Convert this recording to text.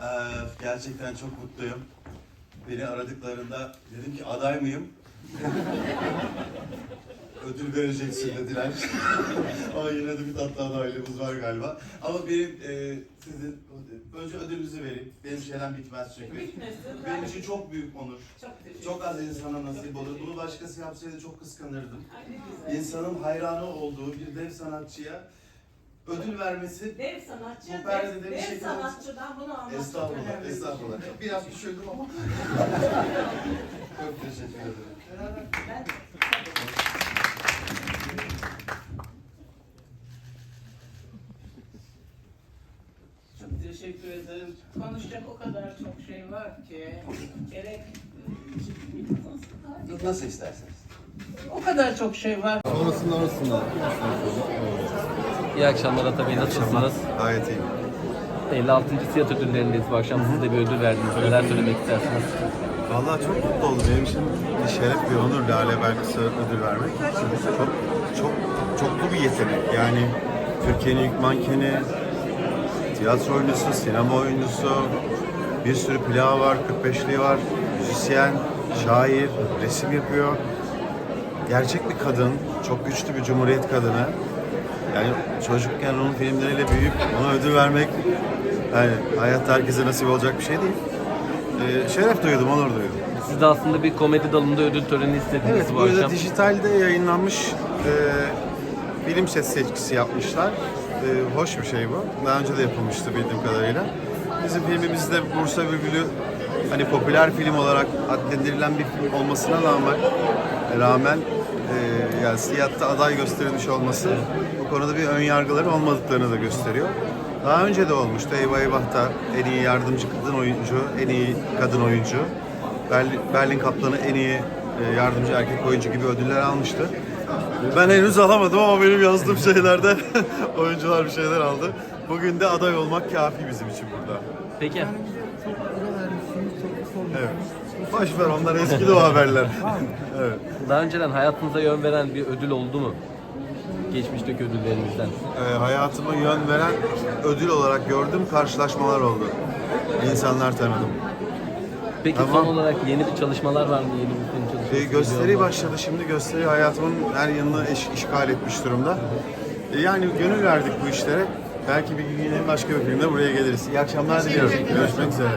Ee, gerçekten çok mutluyum. Beni aradıklarında dedim ki aday mıyım? Ödül vereceksin dediler. Ama yine de bir tatlı adaylığımız var galiba. Ama benim e, sizin önce ödülünüzü vereyim. Benim şeyden bitmez çünkü. Bitmesin. Benim için çok büyük onur. Çok Çok az insana nasip olur. Bunu başkası yapsaydı çok kıskanırdım. İnsanın hayranı olduğu bir dev sanatçıya ödül vermesi Dev sanatçı, Bu perdede dev, bir dev şey sanatçıdan bunu almak çok Estağfurullah, önemli. estağfurullah. Biraz düşürdüm ama. Çok teşekkür ederim. Ben Çok teşekkür ederim. Konuşacak o kadar çok şey var ki gerek Nasıl isterseniz. o kadar çok şey var. Sonrasında arasında. İyi akşamlar Ata Bey, nasılsınız? Gayet iyi. 56. Siyat ödüllerindeyiz bu akşam. Siz de bir ödül verdiniz. Neler söylemek istersiniz? Vallahi çok mutlu oldum. Benim için bir şeref, bir onur Lale Belkıs'a ödül vermek. Çok, çok, çoklu bir yetenek. Yani Türkiye'nin ilk mankeni, tiyatro oyuncusu, sinema oyuncusu, bir sürü plağı var, 45'liği var, müzisyen, şair, resim yapıyor. Gerçek bir kadın, çok güçlü bir cumhuriyet kadını. Yani çocukken onun filmleriyle büyüyüp ona ödül vermek yani hayatta herkese nasip olacak bir şey değil. Ee, şeref duydum, onur duydum. Siz de aslında bir komedi dalında ödül töreni istediniz Evet, bu akşam. dijitalde yayınlanmış e, film set seçkisi yapmışlar. E, hoş bir şey bu. Daha önce de yapılmıştı bildiğim kadarıyla. Bizim filmimizde Bursa Bülbülü hani popüler film olarak adlendirilen bir film olmasına rağmen rağmen e, yani siyatta aday gösterilmiş olması bu konuda bir ön yargıları olmadıklarını da gösteriyor. Daha önce de olmuştu. Eyvah Eyvah'ta en iyi yardımcı kadın oyuncu, en iyi kadın oyuncu. Berlin, Berlin Kaplanı en iyi e, yardımcı erkek oyuncu gibi ödüller almıştı. Ben henüz alamadım ama benim yazdığım şeylerde oyuncular bir şeyler aldı. Bugün de aday olmak kafi bizim için burada. Peki, Evet. Boş ver onlar eskidi o haberler. evet. daha önceden hayatınıza yön veren bir ödül oldu mu? Geçmişteki ödüllerinizden. Ee, hayatıma yön veren ödül olarak gördüğüm karşılaşmalar oldu. İnsanlar tanıdım. Peki Tamam. son olarak yeni bir çalışmalar var mı? Yeni bir film çalışması? Bir gösteri mu? başladı şimdi. Gösteri hayatımın her yanını eş- işgal etmiş durumda. E, Yani gönül verdik bu işlere. Belki bir gün yine başka bir filmde buraya geliriz. İyi akşamlar diliyorum. Görüşmek üzere.